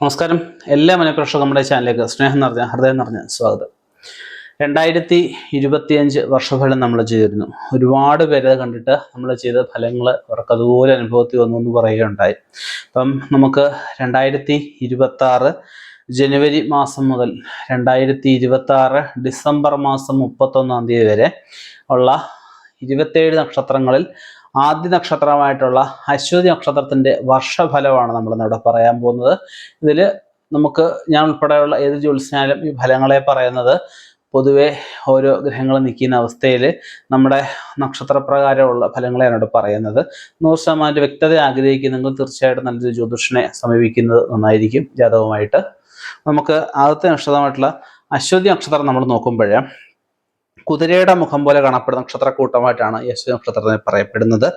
നമസ്കാരം. എല്ലാ മനഃപ്രേക്ഷകർ നമ്മുടെ ചാനലിലേക്ക് സ്നേഹം നിറഞ്ഞ ഹൃദയം നിറഞ്ഞ സ്വാഗതം. രണ്ടായിരത്തി ഇരുപത്തിയഞ്ച് വർഷഫലം നമ്മൾ ചെയ്തിരുന്നു. ഒരുപാട് പേര് അത് കണ്ടിട്ട് നമ്മൾ ചെയ്ത ഫലങ്ങൾ അവർക്ക് അതുപോലെ അനുഭവത്തിൽ വന്നു എന്ന് പറയുകയുണ്ടായി. അപ്പം നമുക്ക് രണ്ടായിരത്തി ഇരുപത്തി ആറ് ജനുവരി മാസം മുതൽ രണ്ടായിരത്തി ഇരുപത്തി ആറ് ഡിസംബർ മാസം മുപ്പത്തൊന്നാം തീയതി വരെ ഉള്ള ഇരുപത്തേഴ് നക്ഷത്രങ്ങളിൽ ആദ്യ നക്ഷത്രമായിട്ടുള്ള അശ്വതി നക്ഷത്രത്തിന്റെ വർഷഫലമാണ് നമ്മൾ ഇന്നിവിടെ പറയാൻ പോകുന്നത്. ഇതിൽ നമുക്ക് ഞാൻ ഉൾപ്പെടെയുള്ള ഏത് ജ്യോത്സ്യാലും ഈ ഫലങ്ങളെ പറയുന്നത് പൊതുവെ ഓരോ ഗ്രഹങ്ങൾ നിൽക്കുന്ന അവസ്ഥയിൽ നമ്മുടെ നക്ഷത്രപ്രകാരമുള്ള ഫലങ്ങളെയാണ് ഇവിടെ പറയുന്നത്. നൂറ് ശതമാനം വ്യക്തത ആഗ്രഹിക്കുന്നെങ്കിൽ തീർച്ചയായിട്ടും നല്ലൊരു ജ്യോതിഷനെ സമീപിക്കുന്നത് നന്നായിരിക്കും ജാതകവുമായിട്ട്. നമുക്ക് ആദ്യത്തെ നക്ഷത്രമായിട്ടുള്ള അശ്വതി നക്ഷത്രം നമ്മൾ നോക്കുമ്പോൾ കുതിരയുടെ മുഖം പോലെ കാണപ്പെടുന്ന നക്ഷത്രക്കൂട്ടമായിട്ടാണ് യശു നക്ഷത്രത്തിനെ പറയപ്പെടുന്നത്.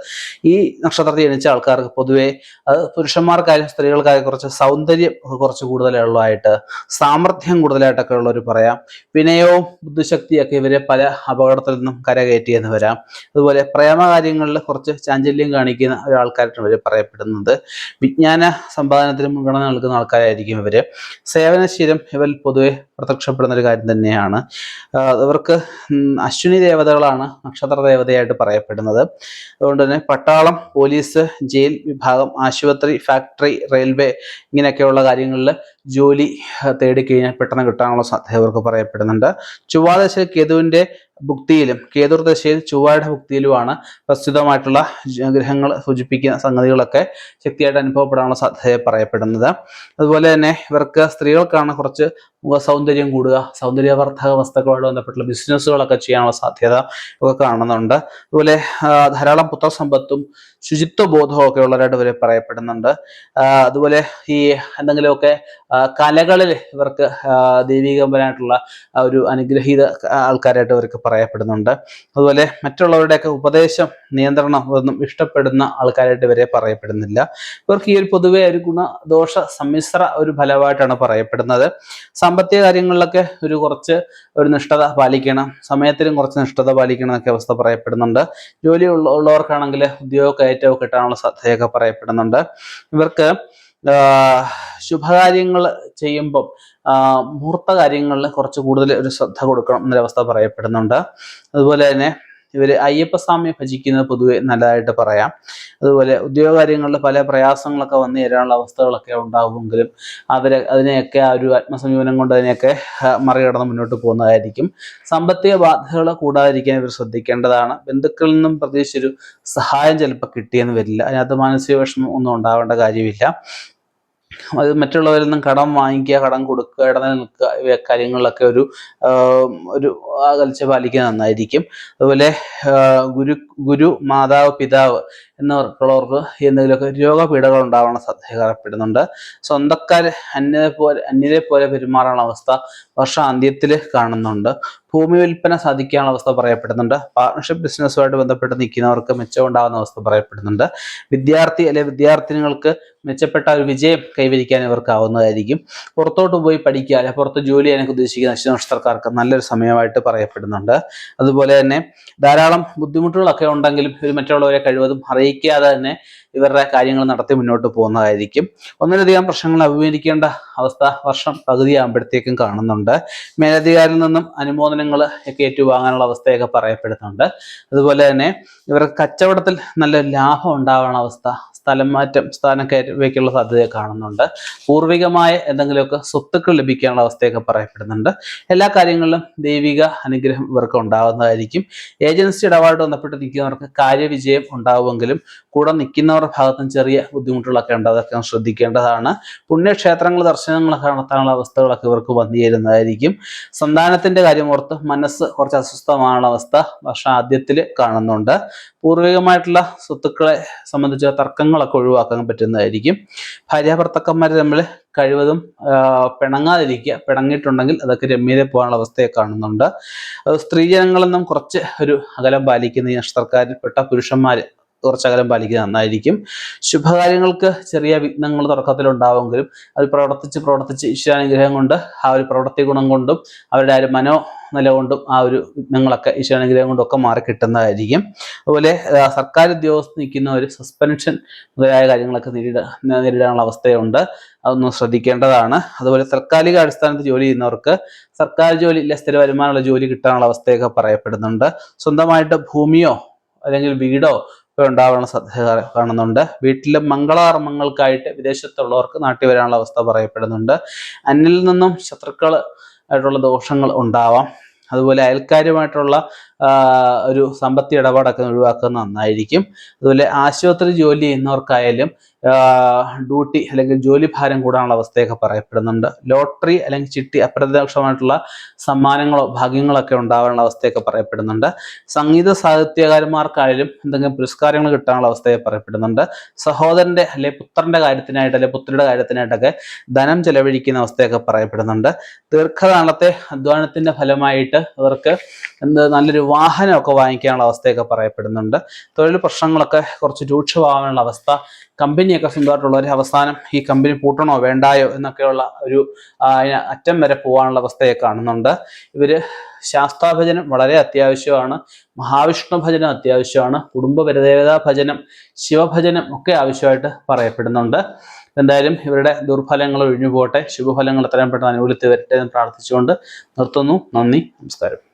ഈ നക്ഷത്രത്തിൽ ജനിച്ച ആൾക്കാർക്ക് പൊതുവെ അത് പുരുഷന്മാർക്കായാലും സ്ത്രീകൾക്കായാലും കുറച്ച് സൗന്ദര്യം കുറച്ച് കൂടുതലുള്ളതായിട്ട് സാമർഥ്യം കൂടുതലായിട്ടൊക്കെ ഉള്ളവർ പറയാം. വിനയവും ബുദ്ധിശക്തിയൊക്കെ ഇവരെ പല അപകടത്തിൽ നിന്നും കരകയറ്റിയെന്ന് വരാം. അതുപോലെ പ്രേമകാര്യങ്ങളിൽ കുറച്ച് ചാഞ്ചല്യം കാണിക്കുന്ന ഒരാൾക്കാരായിട്ടാണ് ഇവർ പറയപ്പെടുന്നത്. വിജ്ഞാന സമ്പാദനത്തിന് മുൻഗണന നൽകുന്ന ആൾക്കാരായിരിക്കും ഇവർ. സേവനശീലം ഇവരിൽ പൊതുവെ പ്രത്യക്ഷപ്പെടുന്ന ഒരു കാര്യം തന്നെയാണ്. അവർക്ക് അശ്വിനി ദേവതകളാണ് നക്ഷത്ര ദേവതയായിട്ട് പറയപ്പെടുന്നത്. അതുകൊണ്ട് തന്നെ പട്ടാളം പോലീസ് ജയിൽ വിഭാഗം ആശുപത്രി ഫാക്ടറി റെയിൽവേ ഇങ്ങനെയൊക്കെയുള്ള കാര്യങ്ങളിൽ ജോലി തേടിക്കഴിഞ്ഞാൽ പെട്ടെന്ന് കിട്ടാനുള്ള സാധ്യത ഇവർക്ക് പറയപ്പെടുന്നുണ്ട്. ചൊവ്വാദശ കേതുവിന്റെ ഭുക്തിയിലും കേതുർ ദശയിൽ ഭുക്തിയിലുമാണ് പ്രസ്തുതമായിട്ടുള്ള ഗ്രഹങ്ങൾ സൂചിപ്പിക്കുന്ന സംഗതികളൊക്കെ ശക്തിയായിട്ട് അനുഭവപ്പെടാനുള്ള സാധ്യത പറയപ്പെടുന്നത്. അതുപോലെ തന്നെ ഇവർക്ക് സ്ത്രീകൾക്കാണ് കുറച്ച് മുഖ സൗന്ദര്യം കൂടുക സൗന്ദര്യവർദ്ധക വസ്തുക്കളുമായിട്ട് ബന്ധപ്പെട്ടുള്ള ബിസിനസ്സുകളൊക്കെ ചെയ്യാനുള്ള സാധ്യത ഒക്കെ കാണുന്നുണ്ട്. അതുപോലെ ധാരാളം പുത്രസമ്പത്തും ശുചിത്വ ബോധവും ഒക്കെ ഉള്ളവരായിട്ട് ഇവരെ പറയപ്പെടുന്നുണ്ട്. അതുപോലെ ഈ എന്തെങ്കിലുമൊക്കെ കലകളിൽ ഇവർക്ക് ദൈവികപരമായിട്ടുള്ള ഒരു അനുഗ്രഹീത ആൾക്കാരായിട്ട് ഇവർക്ക് പറയപ്പെടുന്നുണ്ട്. അതുപോലെ മറ്റുള്ളവരുടെയൊക്കെ ഉപദേശം നിയന്ത്രണം ഒന്നും ഇഷ്ടപ്പെടുന്ന ആൾക്കാരായിട്ട് ഇവരെ പറയപ്പെടുന്നില്ല. ഇവർക്ക് ഈ ഒരു പൊതുവെ ഒരു ഗുണദോഷ സമ്മിശ്ര ഒരു ഫലമായിട്ടാണ് പറയപ്പെടുന്നത്. സാമ്പത്തിക കാര്യങ്ങളിലൊക്കെ ഒരു കുറച്ച് ഒരു നിഷ്ഠത പാലിക്കണം. സമയത്തിലും കുറച്ച് നിഷ്ഠത പാലിക്കണം എന്നൊക്കെ അവസ്ഥ പറയപ്പെടുന്നുണ്ട്. ജോലി ഉള്ള ഉള്ളവർക്കാണെങ്കിൽ ഉദ്യോഗ കയറ്റവും കിട്ടാനുള്ള സാധ്യതയൊക്കെ പറയപ്പെടുന്നുണ്ട്. ഇവർക്ക് ശുഭകാര്യങ്ങൾ ചെയ്യുമ്പം മുഹൂർത്ത കാര്യങ്ങളിൽ കുറച്ച് കൂടുതൽ ഒരു ശ്രദ്ധ കൊടുക്കണം എന്നൊരവസ്ഥ പറയപ്പെടുന്നുണ്ട്. അതുപോലെ തന്നെ ഇവർ അയ്യപ്പസ്വാമിയെ ഭജിക്കുന്നത് പൊതുവെ നല്ലതായിട്ട് പറയാം. അതുപോലെ ഉദ്യോഗ കാര്യങ്ങളിൽ പല പ്രയാസങ്ങളൊക്കെ വന്നു തരാനുള്ള അവസ്ഥകളൊക്കെ ഉണ്ടാകുമെങ്കിലും അവരെ അതിനെയൊക്കെ ആ ഒരു ആത്മസമീപനം കൊണ്ട് അതിനെയൊക്കെ മറികടന്ന് മുന്നോട്ട് പോകുന്നതായിരിക്കും. സാമ്പത്തിക ബാധ്യതകൾ കൂടാതിരിക്കാൻ ഇവർ ശ്രദ്ധിക്കേണ്ടതാണ്. ബന്ധുക്കളിൽ നിന്നും പ്രത്യേകിച്ചൊരു സഹായം ചിലപ്പോൾ കിട്ടിയെന്ന് വരില്ല. അതിനകത്ത് മാനസിക വിഷമം ഒന്നും ഉണ്ടാവേണ്ട കാര്യമില്ല. അത് മറ്റുള്ളവരിൽ നിന്നും കടം വാങ്ങിക്കുക കടം കൊടുക്കുക ഇടനിൽ നിൽക്കുക കാര്യങ്ങളിലൊക്കെ ഒരു ഒരു അകൽച്ച പാലിക്കുക നന്നായിരിക്കും. അതുപോലെ ഗുരു ഗുരു മാതാവ് പിതാവ് എന്നവർക്കുള്ളവർക്ക് എന്തെങ്കിലുമൊക്കെ രോഗപീഠകൾ ഉണ്ടാവാനുള്ള സാധ്യതപ്പെടുന്നുണ്ട് സ്വന്തക്കാർ അന്യരെ പോലെ അന്യരെ പോലെ പെരുമാറാനുള്ള അവസ്ഥ വർഷാന്ത്യത്തിൽ കാണുന്നുണ്ട്. ഭൂമി വിൽപ്പന സാധിക്കാനുള്ള അവസ്ഥ പറയപ്പെടുന്നുണ്ട്. പാർട്ണർഷിപ്പ് ബിസിനസ്സുമായിട്ട് ബന്ധപ്പെട്ട് നിൽക്കുന്നവർക്ക് മെച്ചമുണ്ടാകുന്ന അവസ്ഥ പറയപ്പെടുന്നുണ്ട്. വിദ്യാർത്ഥി അല്ലെ വിദ്യാർത്ഥിനികൾക്ക് മെച്ചപ്പെട്ട ഒരു വിജയം കൈവരിക്കാൻ ഇവർക്കാവുന്നതായിരിക്കും. പുറത്തോട്ട് പോയി പഠിക്കുക അല്ലെ പുറത്ത് ജോലി ചെയ്യാനൊക്കെ ഉദ്ദേശിക്കുന്ന അശ്വനക്ഷത്രക്കാർക്ക് നല്ലൊരു സമയമായിട്ട് പറയപ്പെടുന്നുണ്ട്. അതുപോലെ തന്നെ ധാരാളം ബുദ്ധിമുട്ടുകളൊക്കെ ഉണ്ടെങ്കിലും ഒരു മറ്റുള്ളവരെ കഴിവതും അറിയിക്കാതെ തന്നെ ഇവരുടെ കാര്യങ്ങൾ നടത്തി മുന്നോട്ട് പോകുന്നതായിരിക്കും. ഒന്നിലധികം പ്രശ്നങ്ങൾ അഭിമുഖീകരിക്കേണ്ട അവസ്ഥ വർഷം പകുതിയാകുമ്പോഴത്തേക്കും കാണുന്നുണ്ട്. മേലധികാരിൽ നിന്നും അനുമോദനങ്ങൾ ഒക്കെ ഏറ്റുവാങ്ങാനുള്ള അവസ്ഥയൊക്കെ പറയപ്പെടുന്നുണ്ട്. അതുപോലെ തന്നെ ഇവർക്ക് കച്ചവടത്തിൽ നല്ല ലാഭം ഉണ്ടാവാനുള്ള അവസ്ഥ സ്ഥലം മാറ്റം സ്ഥാനക്കയറ്റയ്ക്കുള്ള സാധ്യത കാണുന്നുണ്ട്. പൂർവികമായ എന്തെങ്കിലുമൊക്കെ സ്വത്തുക്കൾ ലഭിക്കാനുള്ള അവസ്ഥയൊക്കെ പറയപ്പെടുന്നുണ്ട്. എല്ലാ കാര്യങ്ങളിലും ദൈവിക അനുഗ്രഹം ഇവർക്ക് ഉണ്ടാകുന്നതായിരിക്കും. ഏജൻസി ഇടപാട് ബന്ധപ്പെട്ട് നിൽക്കുന്നവർക്ക് കാര്യവിജയം ഉണ്ടാവുമെങ്കിലും കൂടെ നിൽക്കുന്നവരുടെ ഭാഗത്തും ചെറിയ ബുദ്ധിമുട്ടുകളൊക്കെ ഉണ്ട്. അതൊക്കെ ശ്രദ്ധിക്കേണ്ടതാണ്. പുണ്യക്ഷേത്രങ്ങൾ ദർശനങ്ങളൊക്കെ നടത്താനുള്ള അവസ്ഥകളൊക്കെ ഇവർക്ക് വന്നു ചേരുന്നതായിരിക്കും. സന്താനത്തിന്റെ കാര്യം ഓർത്ത് മനസ്സ് കുറച്ച് അസ്വസ്ഥമാണ് അവസ്ഥ വർഷാദ്യത്തിൽ കാണുന്നുണ്ട്. പൂർവികമായിട്ടുള്ള സ്വത്തുക്കളെ സംബന്ധിച്ച തർക്കങ്ങളൊക്കെ ഒഴിവാക്കാൻ പറ്റുന്നതായിരിക്കും. ഭാര്യ തമ്മിൽ കഴിവതും പിണങ്ങാതിരിക്കുക പിണങ്ങിയിട്ടുണ്ടെങ്കിൽ അതൊക്കെ രമ്യത പോകാനുള്ള അവസ്ഥയെ കാണുന്നുണ്ട്. സ്ത്രീജനങ്ങളെന്നും കുറച്ച് ഒരു അകലം പാലിക്കുന്ന ഈ നക്ഷത്രക്കാരിൽപ്പെട്ട പുരുഷന്മാർ കുറച്ച് പാലിക്കുക നന്നായിരിക്കും. ശുഭകാര്യങ്ങൾക്ക് ചെറിയ വിഘ്നങ്ങൾ തുടക്കത്തിൽ ഉണ്ടാവുമെങ്കിലും അത് പ്രവർത്തിച്ച് പ്രവർത്തിച്ച് ഈശ്വരാനുഗ്രഹം കൊണ്ട് ആ ഒരു പ്രവൃത്തി ഗുണം കൊണ്ടും അവരുടെ ആ ഒരു മനോ നിലകൊണ്ടും ആ ഒരു വിഘ്നങ്ങളൊക്കെ ഈശ്വരാനുഗ്രഹം കൊണ്ടൊക്കെ മാറി കിട്ടുന്നതായിരിക്കും. അതുപോലെ സർക്കാർ ഉദ്യോഗസ്ഥ നിൽക്കുന്ന ഒരു സസ്പെൻഷൻ മുതലായ കാര്യങ്ങളൊക്കെ നേരിടാ നേരിടാനുള്ള അവസ്ഥയുണ്ട്. അതൊന്ന് ശ്രദ്ധിക്കേണ്ടതാണ്. അതുപോലെ താൽക്കാലിക അടിസ്ഥാനത്തിൽ ജോലി ചെയ്യുന്നവർക്ക് സർക്കാർ ജോലി ഇല്ല സ്ഥിര വരുമാനമുള്ള ജോലി കിട്ടാനുള്ള അവസ്ഥയൊക്കെ പറയപ്പെടുന്നുണ്ട്. സ്വന്തമായിട്ട് ഭൂമിയോ അല്ലെങ്കിൽ വീടോ ഒക്കെ ഉണ്ടാവാനുള്ള സാധ്യത കാണുന്നുണ്ട്. വീട്ടിലെ മംഗളകർമ്മങ്ങൾക്കായിട്ട് വിദേശത്തുള്ളവർക്ക് നാട്ടിൽ വരാനുള്ള അവസ്ഥ പറയപ്പെടുന്നുണ്ട്. അന്നിൽ നിന്നും ശത്രുക്കൾ ആയിട്ടുള്ള ദോഷങ്ങൾ ഉണ്ടാവാം. അതുപോലെ അയൽക്കാരുമായിട്ടുള്ള ഒരു സമ്പത്തി ഇടപാടൊക്കെ ഒഴിവാക്കുന്നത് നന്നായിരിക്കും. അതുപോലെ ആശുപത്രി ജോലി ചെയ്യുന്നവർക്കായാലും ഡ്യൂട്ടി അല്ലെങ്കിൽ ജോലി ഭാരം കൂടാനുള്ള അവസ്ഥയൊക്കെ പറയപ്പെടുന്നുണ്ട്. ലോട്ടറി അല്ലെങ്കിൽ ചിട്ടി അപ്രത്യക്ഷമായിട്ടുള്ള സമ്മാനങ്ങളോ ഭാഗ്യങ്ങളൊക്കെ ഉണ്ടാവാനുള്ള അവസ്ഥയൊക്കെ പറയപ്പെടുന്നുണ്ട്. സംഗീത സാഹിത്യകാരന്മാർക്കായാലും എന്തെങ്കിലും പുരസ്കാരങ്ങൾ കിട്ടാനുള്ള അവസ്ഥയെ പറയപ്പെടുന്നുണ്ട്. സഹോദരന്റെ അല്ലെ പുത്രന്റെ കാര്യത്തിനായിട്ട് അല്ലെ പുത്രിയുടെ കാര്യത്തിനായിട്ടൊക്കെ ധനം ചെലവഴിക്കുന്ന അവസ്ഥയൊക്കെ പറയപ്പെടുന്നുണ്ട്. ദീർഘകാലത്തെ അധ്വാനത്തിന്റെ ഫലമായിട്ട് അവർക്ക് എന്ത് നല്ലൊരു വാഹനമൊക്കെ വാങ്ങിക്കാനുള്ള അവസ്ഥയൊക്കെ പറയപ്പെടുന്നുണ്ട്. തൊഴിൽ പ്രശ്നങ്ങളൊക്കെ കുറച്ച് രൂക്ഷമാകാനുള്ള അവസ്ഥ കമ്പനിയൊക്കെ സ്വന്തമായിട്ടുള്ളവർ അവസാനം ഈ കമ്പനി പൂട്ടണോ വേണ്ടായോ എന്നൊക്കെയുള്ള ഒരു അറ്റം വരെ പോകാനുള്ള അവസ്ഥയെ കാണുന്നുണ്ട്. ഇവർ ശാസ്താഭജനം വളരെ അത്യാവശ്യമാണ് മഹാവിഷ്ണു ഭജനം അത്യാവശ്യമാണ് കുടുംബ പരദേവതാ ഭജനം ശിവഭജനം ഒക്കെ ആവശ്യമായിട്ട് പറയപ്പെടുന്നുണ്ട്. എന്തായാലും ഇവരുടെ ദുർഫലങ്ങൾ ഒഴിഞ്ഞു പോകട്ടെ ശുഭഫലങ്ങൾ എത്രയും പെട്ടെന്ന് അനുകൂലിച്ച് വരട്ടെ എന്ന് പ്രാർത്ഥിച്ചുകൊണ്ട് നിർത്തുന്നു. നന്ദി നമസ്കാരം.